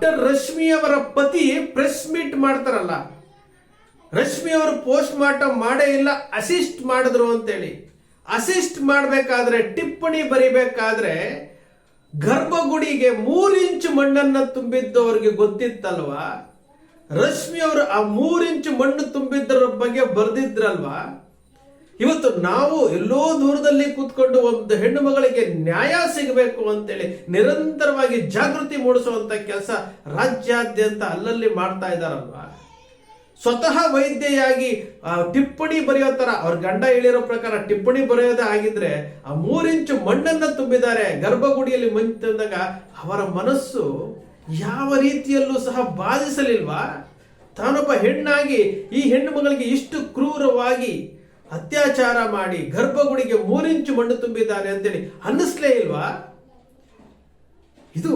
Doctor Rashmi ಅವರ ಪತಿ press meet ಮಾಡ್ತಾರಲ್ಲ. ರಶ್ಮಿ ಅವರು ಪೋಸ್ಟ್ ಮಾರ್ಟಮ್ ಮಾಡೇ ಇಲ್ಲ ಅಸಿಸ್ಟ್ ಮಾಡಿದ್ರು ಅಂತೇಳಿ. ಅಸಿಸ್ಟ್ ಮಾಡಬೇಕಾದ್ರೆ, ಟಿಪ್ಪಣಿ ಬರಿಬೇಕಾದ್ರೆ, ಗರ್ಭಗುಡಿಗೆ ಮೂರು ಇಂಚು ಮಣ್ಣನ್ನ ತುಂಬಿದ್ದವ್ರಿಗೆ ಗೊತ್ತಿತ್ತಲ್ವಾ? ರಶ್ಮಿ ಅವರು ಆ ಮೂರು ಇಂಚು ಮಣ್ಣು ತುಂಬಿದ್ದರ ಬಗ್ಗೆ ಬರ್ದಿದ್ರಲ್ವಾ? ಇವತ್ತು ನಾವು ಎಲ್ಲೋ ದೂರದಲ್ಲಿ ಕೂತ್ಕೊಂಡು ಒಂದು ಹೆಣ್ಣು ಮಗಳಿಗೆ ನ್ಯಾಯ ಸಿಗಬೇಕು ಅಂತೇಳಿ ನಿರಂತರವಾಗಿ ಜಾಗೃತಿ ಮೂಡಿಸುವಂತ ಕೆಲಸ ರಾಜ್ಯಾದ್ಯಂತ ಅಲ್ಲಲ್ಲಿ ಮಾಡ್ತಾ ಇದ್ದಾರಲ್ವಾ? ಸ್ವತಃ ವೈದ್ಯೆಯಾಗಿ ಟಿಪ್ಪಣಿ ಬರೆಯೋ ತರ, ಅವ್ರ ಗಂಡ ಹೇಳಿರೋ ಪ್ರಕಾರ ಟಿಪ್ಪಣಿ ಬರೆಯೋದೇ ಆಗಿದ್ರೆ ಆ ಮೂರಿಂಚು ಮಣ್ಣನ್ನ ತುಂಬಿದ್ದಾರೆ. ಗರ್ಭಗುಡಿಯಲ್ಲಿ ಮಂಜು ಅವರ ಮನಸ್ಸು ಯಾವ ರೀತಿಯಲ್ಲೂ ಸಹ ಬಾಧಿಸಲಿಲ್ವಾ? ತಾನೊಬ್ಬ ಹೆಣ್ಣಾಗಿ ಈ ಹೆಣ್ಣು ಮಗಳಿಗೆ ಇಷ್ಟು ಕ್ರೂರವಾಗಿ ಅತ್ಯಾಚಾರ ಮಾಡಿ ಗರ್ಭಗುಡಿಗೆ ಮೂರಿಂಚು ಮಣ್ಣು ತುಂಬಿದ್ದಾರೆ ಅಂತೇಳಿ ಅನ್ನಿಸ್ಲೇ ಇಲ್ವಾ? ಇದು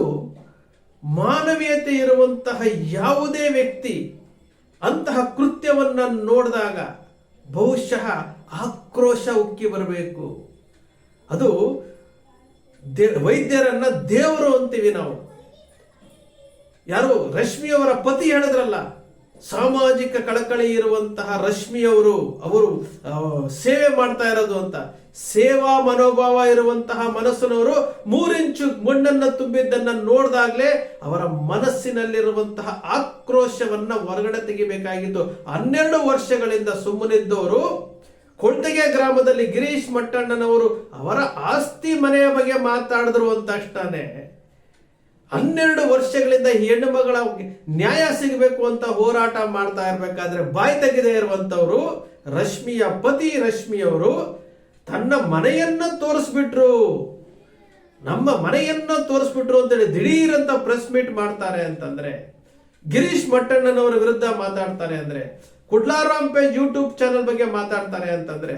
ಮಾನವೀಯತೆ ಇರುವಂತಹ ಯಾವುದೇ ವ್ಯಕ್ತಿ ಅಂತಹ ಕೃತ್ಯವನ್ನ ನೋಡಿದಾಗ ಬಹುಶಃ ಆಕ್ರೋಶ ಉಕ್ಕಿ ಬರಬೇಕು. ಅದು ವೈದ್ಯರನ್ನ ದೇವರು ಅಂತೀವಿ ನಾವು. ಯಾರು ರಶ್ಮಿಯವರ ಪತಿ ಹೇಳಿದ್ರಲ್ಲ ಸಾಮಾಜಿಕ ಕಳಕಳಿ ಇರುವಂತಹ ರಶ್ಮಿಯವರು ಅವರು ಸೇವೆ ಮಾಡ್ತಾ ಇರೋದು ಅಂತ. ಸೇವಾ ಮನೋಭಾವ ಇರುವಂತಹ ಮನಸ್ಸಿನವರು ಮೂರಿಂಚು ಮಣ್ಣನ್ನು ತುಂಬಿದ್ದನ್ನ ನೋಡಿದಾಗಲೇ ಅವರ ಮನಸ್ಸಿನಲ್ಲಿರುವಂತಹ ಆಕ್ರೋಶವನ್ನ ಹೊರಗಡೆ ತೆಗಿಬೇಕಾಗಿತ್ತು. ಹನ್ನೆರಡು ವರ್ಷಗಳಿಂದ ಸುಮ್ಮನಿದ್ದವರು ಕೊಳ್ತೆಗೆ ಗ್ರಾಮದಲ್ಲಿ ಗಿರೀಶ್ ಮಟ್ಟಣ್ಣನವರು ಅವರ ಆಸ್ತಿ ಮನೆಯ ಬಗ್ಗೆ ಮಾತಾಡಿದ್ರು ಅಂತ ಅಷ್ಟೇ. ಹನ್ನೆರಡು ವರ್ಷಗಳಿಂದ ಹೆಣ್ಣು ಮಗಳ ನ್ಯಾಯ ಸಿಗಬೇಕು ಅಂತ ಹೋರಾಟ ಮಾಡ್ತಾ ಇರಬೇಕಾದ್ರೆ ಬಾಯಿ ತೆಗೆದೇ ಇರುವಂತವ್ರು ರಶ್ಮಿಯ ಪತಿ ರಶ್ಮಿಯವರು ತನ್ನ ಮನೆಯನ್ನ ತೋರಿಸ್ಬಿಟ್ರು. ನಮ್ಮ ಮನೆಯನ್ನ ತೋರಿಸ್ಬಿಟ್ರು ಅಂತೇಳಿ ಅಂತ ಪ್ರೆಸ್ ಮೀಟ್ ಮಾಡ್ತಾರೆ ಅಂತಂದ್ರೆ, ಗಿರೀಶ್ ಮಟ್ಟಣ್ಣನವರ ವಿರುದ್ಧ ಮಾತಾಡ್ತಾರೆ ಅಂದ್ರೆ, ಕುಡ್ಲಾರಾಮ್ ಪೇಜ್ ಯೂಟ್ಯೂಬ್ ಚಾನಲ್ ಬಗ್ಗೆ ಮಾತಾಡ್ತಾರೆ ಅಂತಂದ್ರೆ,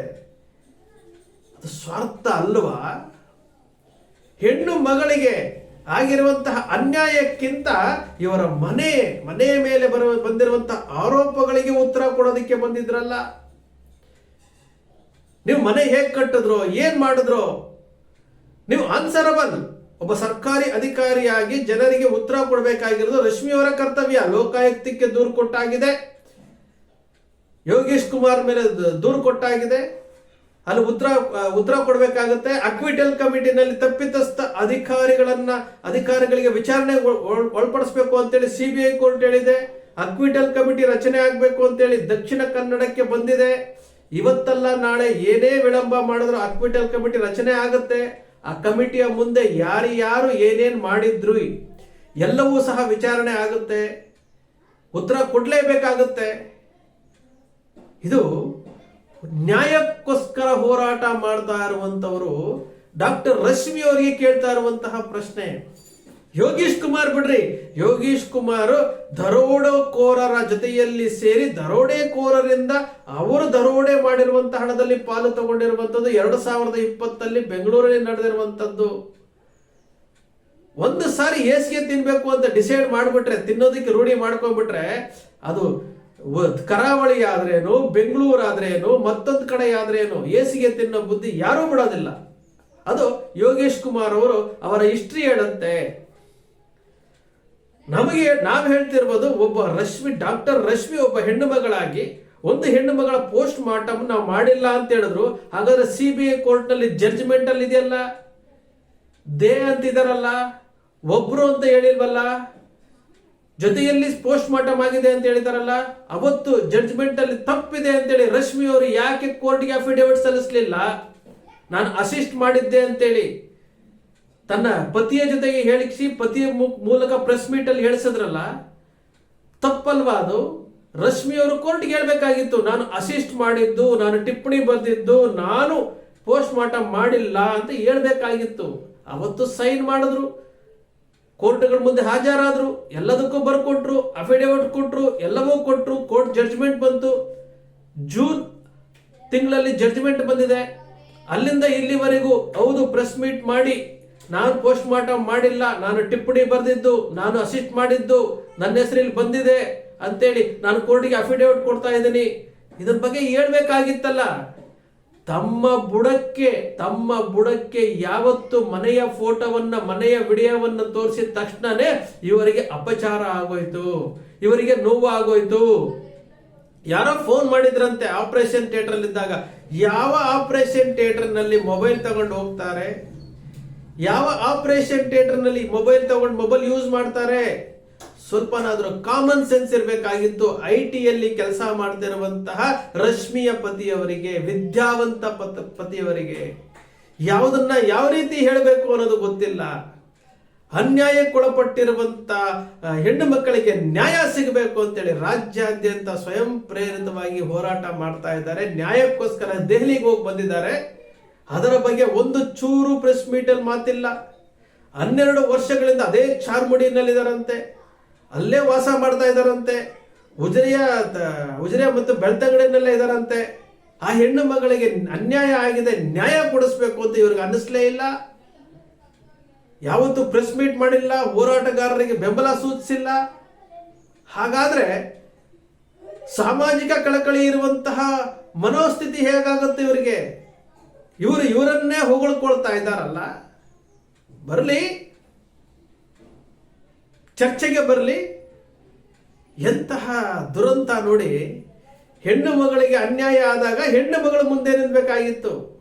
ಅದು ಸ್ವಾರ್ಥ ಅಲ್ವಾ? ಹೆಣ್ಣು ಮಗಳಿಗೆ ಆಗಿರುವಂತಹ ಅನ್ಯಾಯಕ್ಕಿಂತ ಇವರ ಮನೆ ಮನೆಯ ಮೇಲೆ ಬರುವ ಬಂದಿರುವಂತಹ ಆರೋಪಗಳಿಗೆ ಉತ್ತರ ಕೊಡೋದಕ್ಕೆ ಬಂದಿದ್ರಲ್ಲ. ನೀವು ಮನೆ ಹೇಗೆ ಕಟ್ಟಿದ್ರು, ಏನ್ ಮಾಡಿದ್ರು, ನೀವು ಆನ್ಸರಬಲ್ ಒಬ್ಬ ಸರ್ಕಾರಿ ಅಧಿಕಾರಿಯಾಗಿ ಜನರಿಗೆ ಉತ್ತರ ಕೊಡಬೇಕಾಗಿರೋದು ರಶ್ಮಿ ಅವರ ಕರ್ತವ್ಯ. ಲೋಕಾಯುಕ್ತಕ್ಕೆ ದೂರು ಕೊಟ್ಟಾಗಿದೆ. ಯೋಗೇಶ್ ಕುಮಾರ್ ಮೇಲೆ ದೂರು ಕೊಟ್ಟಾಗಿದೆ. ಅಲ್ಲಿ ಉತ್ತರ ಉತ್ತರ ಕೊಡಬೇಕಾಗುತ್ತೆ. ಅಕ್ವಿಟಲ್ ಕಮಿಟಿನಲ್ಲಿ ತಪ್ಪಿತಸ್ಥ ಅಧಿಕಾರಿಗಳನ್ನ, ಅಧಿಕಾರಿಗಳಿಗೆ ವಿಚಾರಣೆ ಒಳಪಡಿಸಬೇಕು ಅಂತೇಳಿ ಸಿಬಿಐ ಕೋರ್ಟ್ ಹೇಳಿದೆ. ಅಕ್ವಿಟಲ್ ಕಮಿಟಿ ರಚನೆ ಆಗಬೇಕು ಅಂತೇಳಿ ದಕ್ಷಿಣ ಕನ್ನಡಕ್ಕೆ ಬಂದಿದೆ. ಇವತ್ತಲ್ಲ ನಾಳೆ ಏನೇ ವಿಳಂಬ ಮಾಡಿದ್ರು ಅಕ್ವಿಟಲ್ ಕಮಿಟಿ ರಚನೆ ಆಗುತ್ತೆ. ಆ ಕಮಿಟಿಯ ಮುಂದೆ ಯಾರು ಯಾರು ಏನೇನ್ ಮಾಡಿದ್ರು ಎಲ್ಲವೂ ಸಹ ವಿಚಾರಣೆ ಆಗುತ್ತೆ. ಉತ್ತರ ಕೊಡಲೇಬೇಕಾಗುತ್ತೆ. ಇದು ನ್ಯಾಯಕ್ಕೋಸ್ಕರ ಹೋರಾಟ ಮಾಡ್ತಾ ಇರುವಂತವರು ಡಾಕ್ಟರ್ ರಶ್ಮಿ ಅವರಿಗೆ ಕೇಳ್ತಾ ಇರುವಂತಹ ಪ್ರಶ್ನೆ. ಯೋಗೀಶ್ ಕುಮಾರ್ ಬಿಡ್ರಿ, ಯೋಗೀಶ್ ಕುಮಾರ್ ದರೋಡೆಕೋರರ ಜೊತೆಯಲ್ಲಿ ಸೇರಿ ದರೋಡೆಕೋರರಿಂದ ಅವರು ದರೋಡೆ ಮಾಡಿರುವಂತಹ ಹಣದಲ್ಲಿ ಪಾಲು ತಗೊಂಡಿರುವಂತದ್ದು ಎರಡು ಸಾವಿರದ ಇಪ್ಪತ್ತಲ್ಲಿ ಬೆಂಗಳೂರಲ್ಲಿ ನಡೆದಿರುವಂತದ್ದು ಒಂದು ಸಾರಿ ಹೇಸಿಗೆ ತಿನ್ಬೇಕು ಅಂತ ಡಿಸೈಡ್ ಮಾಡಿಬಿಟ್ರೆ, ತಿನ್ನೋದಕ್ಕೆ ರೂಢಿ ಮಾಡ್ಕೊಂಡ್ಬಿಟ್ರೆ ಅದು ಕರಾವಳಿ ಆದ್ರೇನು ಬೆಂಗಳೂರು ಆದ್ರೇನು ಮತ್ತೊಂದು ಕಡೆ ಆದ್ರೇನು ಏಸಿಗೆ ತಿನ್ನೋ ಬುದ್ಧಿ ಯಾರೂ ಬಿಡೋದಿಲ್ಲ. ಅದು ಯೋಗೇಶ್ ಕುಮಾರ್ ಅವರು ಅವರ ಹಿಸ್ಟ್ರಿ ಹೇಳಂತೆ. ನಮಗೆ ನಾವು ಹೇಳ್ತಿರ್ಬೋದು, ಒಬ್ಬ ರಶ್ಮಿ, ಡಾಕ್ಟರ್ ರಶ್ಮಿ ಒಬ್ಬ ಹೆಣ್ಣು ಮಗಳಾಗಿ, ಒಂದು ಹೆಣ್ಣು ಮಗಳ ಪೋಸ್ಟ್ ಮಾರ್ಟಮ್ ನಾವು ಮಾಡಿಲ್ಲ ಅಂತ ಹೇಳಿದ್ರು, ಹಾಗಾದ್ರೆ ಸಿ ಬಿ ಐ ಕೋರ್ಟ್ನಲ್ಲಿ ಜಡ್ಜ್ಮೆಂಟ್ ಅಲ್ಲಿ ಇದೆಯಲ್ಲ? ದೇ ಅಂತಿದಾರಲ್ಲ? ಒಬ್ರು ಅಂತ ಹೇಳಿಲ್ವಲ್ಲ? ಜೊತೆಯಲ್ಲಿ ಪೋಸ್ಟ್ ಮಾರ್ಟಮ್ ಆಗಿದೆ ಅಂತ ಹೇಳಿದಾರಲ್ಲ, ಅವತ್ತು ಜಡ್ಜ್ಮೆಂಟ್ ಅಲ್ಲಿ ತಪ್ಪಿದೆ ಅಂತೇಳಿ ರಶ್ಮಿ ಅವರು ಯಾಕೆ ಕೋರ್ಟ್ಗೆ ಅಫಿಡೇವಿಟ್ ಸಲ್ಲಿಸಲಿಲ್ಲ? ನಾನು ಅಸಿಸ್ಟ್ ಮಾಡಿದ್ದೆ ಅಂತೇಳಿ ತನ್ನ ಪತಿಯ ಜೊತೆಗೆ ಹೇಳಿಸಿ ಪತಿಯ ಮೂಲಕ ಪ್ರೆಸ್ ಮೀಟ್ ಅಲ್ಲಿ ಹೇಳಿಸಿದ್ರಲ್ಲ, ತಪ್ಪಲ್ವಾ ಅದು? ರಶ್ಮಿ ಅವರು ಕೋರ್ಟ್ಗೆ ಹೇಳಬೇಕಾಗಿತ್ತು, ನಾನು ಅಸಿಸ್ಟ್ ಮಾಡಿದ್ದು, ನಾನು ಟಿಪ್ಪಣಿ ಬರೆದಿದ್ದು, ನಾನು ಪೋಸ್ಟ್ ಮಾರ್ಟಮ್ ಮಾಡಿಲ್ಲ ಅಂತ ಹೇಳ್ಬೇಕಾಗಿತ್ತು. ಅವತ್ತು ಸೈನ್ ಮಾಡಿದ್ರು. ಕೋರ್ಟ್ಗಳ ಮುಂದೆ ಹಾಜರಾದ್ರು, ಎಲ್ಲದಕ್ಕೂ ಬರ್ಕೊಟ್ರು ಅಫಿಡೇವಿಟ್ ಕೊಟ್ಟರು ಎಲ್ಲವೂ ಕೊಟ್ಟರು ಕೋರ್ಟ್ ಜಡ್ಜ್ಮೆಂಟ್ ಬಂತು. ಜೂನ್ ತಿಂಗಳಲ್ಲಿ ಜಡ್ಜ್ಮೆಂಟ್ ಬಂದಿದೆ. ಅಲ್ಲಿಂದ ಇಲ್ಲಿವರೆಗೂ ಹೌದು ಪ್ರೆಸ್ ಮೀಟ್ ಮಾಡಿ, ನಾನು ಪೋಸ್ಟ್ ಮಾರ್ಟಮ್ ಮಾಡಿಲ್ಲ, ನಾನು ಟಿಪ್ಪಣಿ ಬರೆದಿದ್ದು, ನಾನು ಅಸಿಸ್ಟ್ ಮಾಡಿದ್ದು, ನನ್ನ ಹೆಸರಲ್ಲಿ ಬಂದಿದೆ ಅಂತೇಳಿ ನಾನು ಕೋರ್ಟಿಗೆ ಅಫಿಡೇವಿಟ್ ಕೊಡ್ತಾ ಇದ್ದೀನಿ. ಇದ್ರ ಬಗ್ಗೆ ಹೇಳ್ಬೇಕಾಗಿತ್ತಲ್ಲ. ತಮ್ಮ ಬುಡಕ್ಕೆ ತಮ್ಮ ಬುಡಕ್ಕೆ ಯಾವತ್ತು ಮನೆಯ ಫೋಟೋವನ್ನ, ಮನೆಯ ವಿಡಿಯೋವನ್ನ ತೋರಿಸಿದ ತಕ್ಷಣನೇ ಇವರಿಗೆ ಅಪಚಾರ ಆಗೋಯ್ತು. ಇವರಿಗೆ ನೋವು ಆಗೋಯ್ತು ಯಾರೋ ಫೋನ್ ಮಾಡಿದ್ರಂತೆ ಆಪರೇಷನ್ ಥಿಯೇಟರ್ ಇದ್ದಾಗ ಯಾವ ಆಪರೇಷನ್ ಥಿಯೇಟರ್ನಲ್ಲಿ ಮೊಬೈಲ್ ತಗೊಂಡು ಹೋಗ್ತಾರೆ? ಯಾವ ಆಪರೇಷನ್ ಥಿಯೇಟರ್ನಲ್ಲಿ ಮೊಬೈಲ್ ತಗೊಂಡು ಮೊಬೈಲ್ ಯೂಸ್ ಮಾಡ್ತಾರೆ? ಸ್ವಲ್ಪನಾದ್ರೂ ಕಾಮನ್ ಸೆನ್ಸ್ ಇರಬೇಕಾಗಿತ್ತು. ಐ ಟಿಯಲ್ಲಿ ಕೆಲಸ ಮಾಡ್ತಿರುವಂತಹ ರಶ್ಮಿಯ ಪತಿಯವರಿಗೆ, ವಿದ್ಯಾವಂತ ಪತ, ಪತಿಯವರಿಗೆ ಯಾವುದನ್ನ ಯಾವ ರೀತಿ ಹೇಳಬೇಕು ಅನ್ನೋದು ಗೊತ್ತಿಲ್ಲ. ಅನ್ಯಾಯಕ್ಕೊಳಪಟ್ಟಿರುವಂತ ಹೆಣ್ಣು ಮಕ್ಕಳಿಗೆ ನ್ಯಾಯ ಸಿಗಬೇಕು ಅಂತೇಳಿ ರಾಜ್ಯಾದ್ಯಂತ ಸ್ವಯಂ ಪ್ರೇರಿತವಾಗಿ ಹೋರಾಟ ಮಾಡ್ತಾ ಇದ್ದಾರೆ. ನ್ಯಾಯಕ್ಕೋಸ್ಕರ ದೆಹಲಿಗೆ ಹೋಗಿ ಬಂದಿದ್ದಾರೆ. ಅದರ ಬಗ್ಗೆ ಒಂದು ಚೂರು ಪ್ರೆಸ್ ಮೀಟಲ್ಲಿ ಮಾತಿಲ್ಲ. ಹನ್ನೆರಡು ವರ್ಷಗಳಿಂದ ಅದೇ ಚಾರ್ಮುಡಿನಲ್ಲಿದ್ದಾರಂತೆ. ಅಲ್ಲೇ ವಾಸ ಮಾಡ್ತಾ ಇದ್ದಾರಂತೆ. ಉಜಿರೆಯ ಉಜಿರೆ ಮತ್ತು ಬೆಳ್ತಂಗಡಿನಲ್ಲೇ ಇದ್ದಾರಂತೆ. ಆ ಹೆಣ್ಣು ಮಗಳಿಗೆ ಅನ್ಯಾಯ ಆಗಿದೆ, ನ್ಯಾಯ ಕೊಡಿಸ್ಬೇಕು ಅಂತ ಇವ್ರಿಗೆ ಅನ್ನಿಸ್ಲೇ ಇಲ್ಲ. ಯಾವತ್ತು ಪ್ರೆಸ್ ಮೀಟ್ ಮಾಡಿಲ್ಲ, ಹೋರಾಟಗಾರರಿಗೆ ಬೆಂಬಲ ಸೂಚಿಸಿಲ್ಲ. ಹಾಗಾದ್ರೆ ಸಾಮಾಜಿಕ ಕಳಕಳಿ ಇರುವಂತಹ ಮನೋಸ್ಥಿತಿ ಹೇಗಾಗುತ್ತೆ ಇವರಿಗೆ? ಇವರು ಇವರನ್ನೇ ಹೊಗಳ್ಕೊಳ್ತಾ ಇದ್ದಾರಲ್ಲ. ಬರಲಿ. ಚರ್ಚೆಗೆ ಬರಲಿ. ಎಂತಹ ದುರಂತ ನೋಡಿ ಹೆಣ್ಣು ಮಗಳಿಗೆ ಅನ್ಯಾಯ ಆದಾಗ ಹೆಣ್ಣು ಮಗಳು ಮುಂದೆ ನಿಲ್ಬೇಕಾಗಿತ್ತು.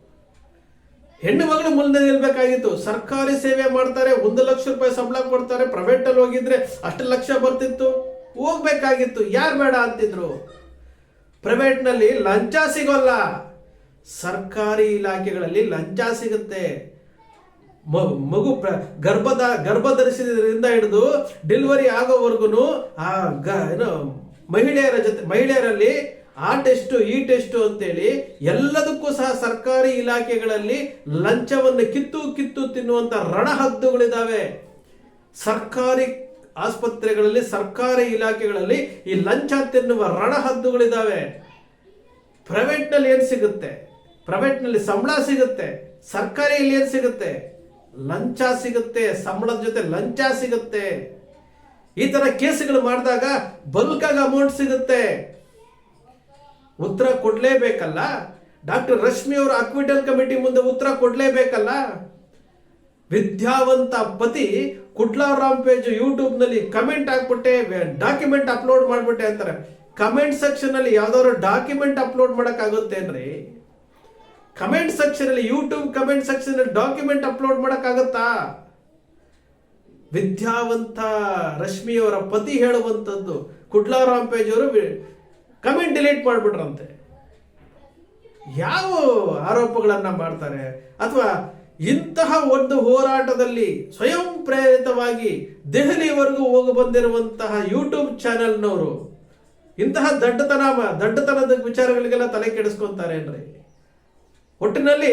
ಹೆಣ್ಣು ಮಗಳು ಮುಂದೆ ನಿಲ್ಬೇಕಾಗಿತ್ತು. ಸರ್ಕಾರಿ ಸೇವೆ ಮಾಡ್ತಾರೆ, ಒಂದು ಲಕ್ಷ ರೂಪಾಯಿ ಸಂಬಳ ಕೊಡ್ತಾರೆ ಪ್ರೈವೇಟ್ ಅಲ್ಲಿ ಹೋಗಿದ್ರೆ ಅಷ್ಟು ಲಕ್ಷ ಬರ್ತಿತ್ತು. ಹೋಗ್ಬೇಕಾಗಿತ್ತು. ಯಾರು ಬೇಡ ಅಂತಿದ್ರು? ಪ್ರೈವೇಟ್ನಲ್ಲಿ ಲಂಚ ಸಿಗೋಲ್ಲ. ಸರ್ಕಾರಿ ಇಲಾಖೆಗಳಲ್ಲಿ ಲಂಚ ಸಿಗುತ್ತೆ. ಮಗು ಗರ್ಭದ ಗರ್ಭ ಧರಿಸಿದ್ರಿಂದ ಹಿಡಿದು ಡೆಲಿವರಿ ಆಗೋವರೆಗೂ ಆ ಗ, ಏನು, ಮಹಿಳೆಯರ ಜೊತೆ, ಮಹಿಳೆಯರಲ್ಲಿ ಆ ಟೆಸ್ಟ್ ಈ ಟೆಸ್ಟ್ ಅಂತೇಳಿ ಎಲ್ಲದಕ್ಕೂ ಸಹ ಸರ್ಕಾರಿ ಇಲಾಖೆಗಳಲ್ಲಿ ಲಂಚವನ್ನು ಕಿತ್ತು ಕಿತ್ತು ತಿನ್ನುವಂತ ರಣಹದ್ದುಗಳಿದ್ದಾವೆ ಸರ್ಕಾರಿ ಆಸ್ಪತ್ರೆಗಳಲ್ಲಿ, ಸರ್ಕಾರಿ ಇಲಾಖೆಗಳಲ್ಲಿ ಈ ಲಂಚ ತಿನ್ನುವ ರಣಹದ್ದುಗಳಿದ್ದಾವೆ ಪ್ರೈವೇಟ್ನಲ್ಲಿ ಏನ್ ಸಿಗುತ್ತೆ? ಪ್ರೈವೇಟ್ನಲ್ಲಿ ಸಂಬಳ ಸಿಗುತ್ತೆ. ಸರ್ಕಾರಿಯಲ್ಲಿ ಏನು ಸಿಗುತ್ತೆ? ಲಂಚ ಸಿಗುತ್ತೆ, ಸಂಬಳದ ಜೊತೆ ಲಂಚ ಸಿಗುತ್ತೆ. ಈ ತರ ಕೇಸುಗಳು ಮಾಡಿದಾಗ ಬಲ್ಕ್ ಅಮೌಂಟ್ ಸಿಗುತ್ತೆ. ಉತ್ತರ ಕೊಡ್ಲೇಬೇಕಲ್ಲ? ಡಾಕ್ಟರ್ ರಶ್ಮಿ ಅವರು ಅಕ್ವಿಟಲ್ ಕಮಿಟಿ ಮುಂದೆ ಉತ್ತರ ಕೊಡ್ಲೇಬೇಕಲ್ಲ? ವಿದ್ಯಾವಂತ ಪತಿ ಕುಟ್ಲಾ ರಾಮ್ ಪೇಜ್ ಯೂಟ್ಯೂಬ್ನಲ್ಲಿ ಕಮೆಂಟ್ ಹಾಕ್ಬಿಟ್ಟೆ ಡಾಕ್ಯುಮೆಂಟ್ ಅಪ್ಲೋಡ್ ಮಾಡ್ಬಿಟ್ಟೆ ಅಂತಾರೆ. ಕಮೆಂಟ್ ಸೆಕ್ಷನ್ ಅಲ್ಲಿ ಯಾವ್ದಾದ್ರು ಡಾಕ್ಯುಮೆಂಟ್ ಅಪ್ಲೋಡ್ ಮಾಡಕ್ ಆಗುತ್ತೇನ್ರಿ ಕಮೆಂಟ್ ಸೆಕ್ಷನ್ ಅಲ್ಲಿ ಯೂಟ್ಯೂಬ್ ಕಮೆಂಟ್ ಸೆಕ್ಷನ್ ಅಲ್ಲಿ ಡಾಕ್ಯುಮೆಂಟ್ ಅಪ್ಲೋಡ್ ಮಾಡಕ್ ಆಗುತ್ತಾ ವಿದ್ಯಾವಂತ ರಶ್ಮಿಯವರ ಪತಿ ಹೇಳುವಂಥದ್ದು ಕುಡ್ಲಾ ರಾಮ್ ಪೇಜ್ ಅವರು ಕಮೆಂಟ್ ಡಿಲೀಟ್ ಮಾಡಿಬಿಟ್ರಂತೆ. ಯಾವ ಆರೋಪಗಳನ್ನು ಮಾಡ್ತಾರೆ? ಅಥವಾ ಇಂತಹ ಒಂದು ಹೋರಾಟದಲ್ಲಿ ಸ್ವಯಂ ಪ್ರೇರಿತವಾಗಿ ದೆಹಲಿವರೆಗೂ ಹೋಗಿ ಬಂದಿರುವಂತಹ ಯೂಟ್ಯೂಬ್ ಚಾನೆಲ್ನವರು ಇಂತಹ ದಡ್ಡತನ ದಡ್ಡತನದ ವಿಚಾರಗಳಿಗೆಲ್ಲ ತಲೆ ಕೆಡಿಸ್ಕೊಂತಾರೇನ್ರಿ? ಒಟ್ಟಿನಲ್ಲಿ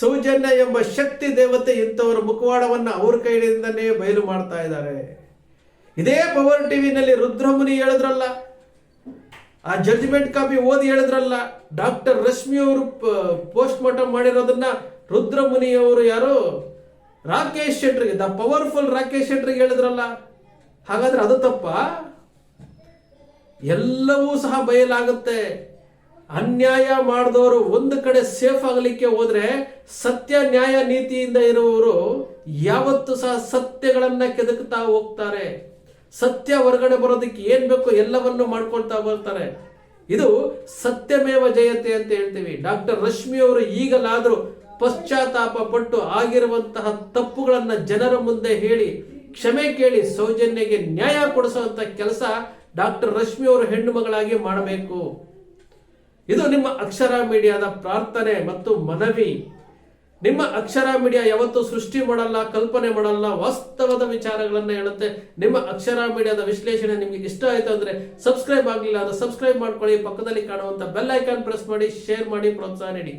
ಸೌಜನ್ಯ ಎಂಬ ಶಕ್ತಿ ದೇವತೆ ಇಂಥವರ ಮುಖವಾಡವನ್ನು ಅವ್ರ ಕೈಯಿಂದನೇ ಬಯಲು ಮಾಡ್ತಾ ಇದ್ದಾರೆ. ಇದೇ ಪವರ್ ಟಿವಿನಲ್ಲಿ ರುದ್ರಮುನಿ ಹೇಳಿದ್ರಲ್ಲ, ಆ ಜಡ್ಜ್ಮೆಂಟ್ ಕಾಪಿ ಓದಿ ಹೇಳಿದ್ರಲ್ಲ ಡಾಕ್ಟರ್ ರಶ್ಮಿ ಅವರು ಪೋಸ್ಟ್ ಮಾರ್ಟಮ್ ಮಾಡಿರೋದನ್ನ ರುದ್ರಮುನಿ ಅವರು ಯಾರು ರಾಕೇಶ್ ಶೆಟ್ರಿಗೆ, ದ ಪವರ್ಫುಲ್ ರಾಕೇಶ್ ಶೆಟ್ರಿಗೆ ಹೇಳಿದ್ರಲ್ಲ, ಹಾಗಾದ್ರೆ ಅದು ತಪ್ಪ? ಎಲ್ಲವೂ ಸಹ ಬಯಲಾಗುತ್ತೆ. ಅನ್ಯಾಯ ಮಾಡಿದವರು ಒಂದು ಕಡೆ ಸೇಫ್ ಆಗಲಿಕ್ಕೆ ಹೋದ್ರೆ ಸತ್ಯ ನ್ಯಾಯ ನೀತಿಯಿಂದ ಇರುವವರು ಯಾವತ್ತೂ ಸಹ ಸತ್ಯಗಳನ್ನ ಕೆದಕ್ತಾ ಹೋಗ್ತಾರೆ. ಸತ್ಯ ಹೊರಗಡೆ ಬರೋದಕ್ಕೆ ಏನ್ ಬೇಕು ಎಲ್ಲವನ್ನು ಮಾಡ್ಕೊಳ್ತಾ ಬರ್ತಾರೆ. ಇದು ಸತ್ಯಮೇವ ಜಯತೆ ಅಂತ ಹೇಳ್ತೀವಿ. ಡಾಕ್ಟರ್ ರಶ್ಮಿ ಅವರು ಈಗಲಾದರೂ ಪಶ್ಚಾತ್ತಾಪ ಪಟ್ಟು ಆಗಿರುವಂತಹ ತಪ್ಪುಗಳನ್ನ ಜನರ ಮುಂದೆ ಹೇಳಿ, ಕ್ಷಮೆ ಕೇಳಿ, ಸೌಜನ್ಯಗೆ ನ್ಯಾಯ ಕೊಡಿಸುವಂತ ಕೆಲಸ ಡಾಕ್ಟರ್ ರಶ್ಮಿ ಅವರು ಹೆಣ್ಣು ಮಗಳಾಗಿ ಮಾಡಬೇಕು. ಇದು ನಿಮ್ಮ ಅಕ್ಷರ ಮೀಡಿಯಾದ ಪ್ರಾರ್ಥನೆ ಮತ್ತು ಮನವಿ. ನಿಮ್ಮ ಅಕ್ಷರ ಮೀಡಿಯಾ ಯಾವತ್ತೂ ಸೃಷ್ಟಿ ಮಾಡಲ್ಲ, ಕಲ್ಪನೆ ಮಾಡಲ್ಲ, ವಾಸ್ತವದ ವಿಚಾರಗಳನ್ನು ಹೇಳುತ್ತೆ. ನಿಮ್ಮ ಅಕ್ಷರ ಮೀಡಿಯಾದ ವಿಶ್ಲೇಷಣೆ ನಿಮಗೆ ಇಷ್ಟ ಆಯಿತು ಅಂದರೆ ಸಬ್ಸ್ಕ್ರೈಬ್ ಆಗಲಿಲ್ಲ ಅಂದ್ರೆ ಸಬ್ಸ್ಕ್ರೈಬ್ ಮಾಡ್ಕೊಳ್ಳಿ. ಪಕ್ಕದಲ್ಲಿ ಕಾಣುವಂತ ಬೆಲ್ ಐಕಾನ್ ಪ್ರೆಸ್ ಮಾಡಿ, ಶೇರ್ ಮಾಡಿ, ಪ್ರೋತ್ಸಾಹ ನೀಡಿ.